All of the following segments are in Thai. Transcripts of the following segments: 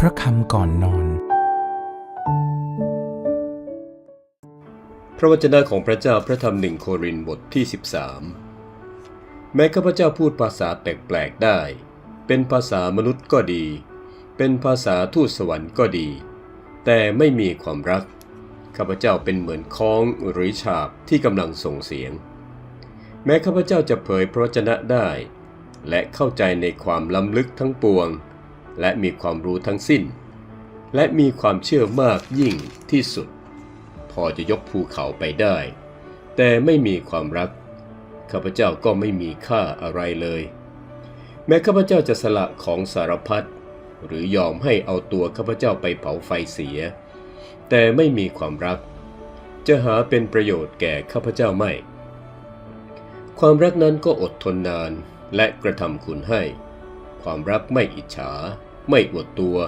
พระคำก่อนนอน พระวจนะของพระเจ้าพระธรรมหนึ่งโครินบทที่ 13 แม้ข้าพเจ้าพูดภาษาแปลกๆได้ เป็นภาษามนุษย์ก็ดี เป็นภาษาทูตสวรรค์ก็ดี แต่ไม่มีความรัก ข้าพเจ้าเป็นเหมือนค้องหรือฉาบที่กำลังส่งเสียง แม้ข้าพเจ้าจะเผยพระวจนะได้ และเข้าใจในความล้ำลึกทั้งปวง และมีความรู้ทั้งสิ้น และมีความเชื่อมากยิ่งที่สุด พอจะยกภูเขาไปได้ แต่ไม่มีความรัก ข้าพเจ้าก็ไม่มีค่าอะไรเลย แม้ข้าพเจ้าจะสละของสารพัดหรือยอมให้เอาตัวข้าพเจ้าไปเผาไฟเสีย แต่ไม่มีความรัก จะหาเป็นประโยชน์แก่ข้าพเจ้าไม่ ความรักนั้นก็อดทนนานและกระทำคุณให้ ความรักไม่อิจฉา ไม่อวดตัว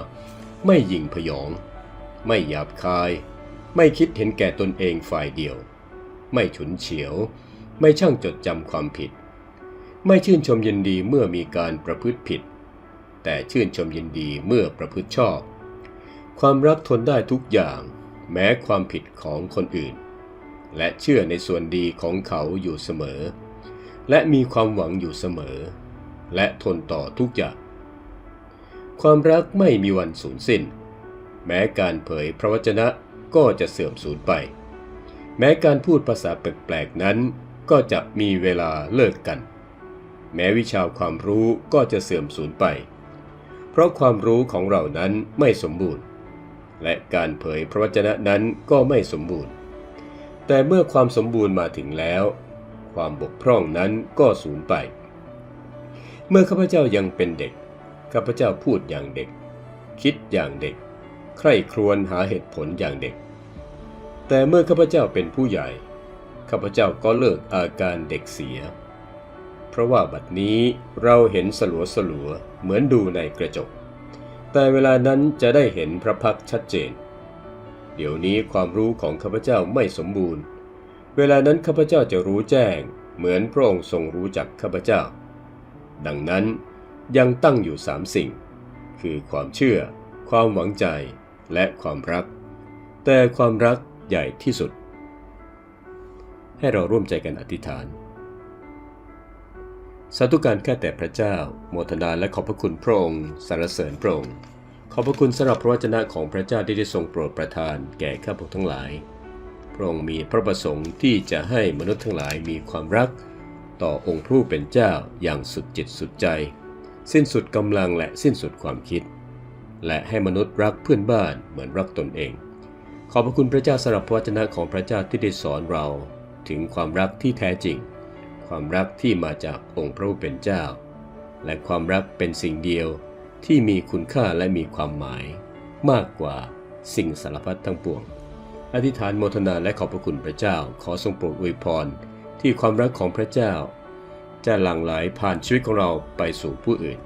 ไม่หยิ่งพยอง ไม่หยาบคาย ไม่คิดเห็นแก่ตนเองฝ่ายเดียว ไม่ฉุนเฉียว ไม่ช่างจดจำความผิด ไม่ชื่นชมยินดีเมื่อมีการประพฤติผิด แต่ชื่นชมยินดีเมื่อประพฤติชอบ ความรักทนได้ทุกอย่าง แม้ความผิดของคนอื่น และเชื่อในส่วนดีของเขาอยู่เสมอ และมีความหวังอยู่เสมอ และทนต่อทุกอย่าง ความรักไม่มีวันสูญสิ้น แม้การเผยพระวจนะก็จะเสื่อมสูญไป แม้การพูดภาษาแปลกๆนั้น ก็จะมีเวลาเลิกกัน แม้วิชาความรู้ก็จะเสื่อมสูญไป เพราะความรู้ของเรานั้นไม่สมบูรณ์ และการเผยพระวจนะนั้นก็ไม่สมบูรณ์ แต่เมื่อความสมบูรณ์มาถึงแล้ว ความบกพร่องนั้นก็สูญไป เมื่อข้าพเจ้ายังเป็นเด็ก ข้าพเจ้าพูดอย่างเด็ก คิดอย่างเด็ก ใคร่ครวญหาเหตุผลอย่างเด็ก แต่เมื่อข้าพเจ้าเป็นผู้ใหญ่ ข้าพเจ้าก็เลิกอาการเด็กเสีย เพราะว่าบัดนี้เราเห็นสลัวสลัวเหมือนดูในกระจก แต่เวลานั้นจะได้เห็นพระพักตร์ชัดเจน เดี๋ยวนี้ความรู้ของข้าพเจ้าไม่สมบูรณ์ เวลานั้นข้าพเจ้าจะรู้แจ้ง เหมือนพระองค์ทรงรู้จักข้าพเจ้า ดังนั้นยังตั้งอยู่สามสิ่ง คือความเชื่อ ความหวังใจ และความรัก แต่ความรักใหญ่ที่สุด ให้เราร่วมใจกันอธิษฐาน สาธุการแค่แต่พระเจ้า โมทนาและขอบพระคุณพระองค์สรรเสริญพระองค์ ขอบพระคุณสำหรับพระวจนะของพระเจ้าที่ได้ทรงโปรดประทานแก่ข้าพเจ้าทั้งหลาย พระองค์มีพระประสงค์ที่จะให้มนุษย์ทั้งหลายมีความรัก ต่อองค์ผู้เป็นเจ้าอย่างสุดจิตสุดใจ สิ้นสุดกำลังและสิ้นสุดความคิด และให้มนุษย์รักเพื่อนบ้านเหมือนรักตนเอง ขอบพระคุณพระเจ้าสำหรับพระวจนะของพระเจ้าที่ได้สอนเราถึงความรักที่แท้จริง ความรักที่มาจากองค์พระผู้เป็นเจ้า และความรักเป็นสิ่งเดียวที่มีคุณค่าและมีความหมาย มากกว่าสิ่งสารพัดทั้งปวง อธิษฐานโมทนาและขอบพระคุณพระเจ้า ขอทรงโปรดอวยพร ที่ความรักของพระเจ้า จะหลั่งไหลผ่านชีวิตของเราไปสู่ผู้อื่น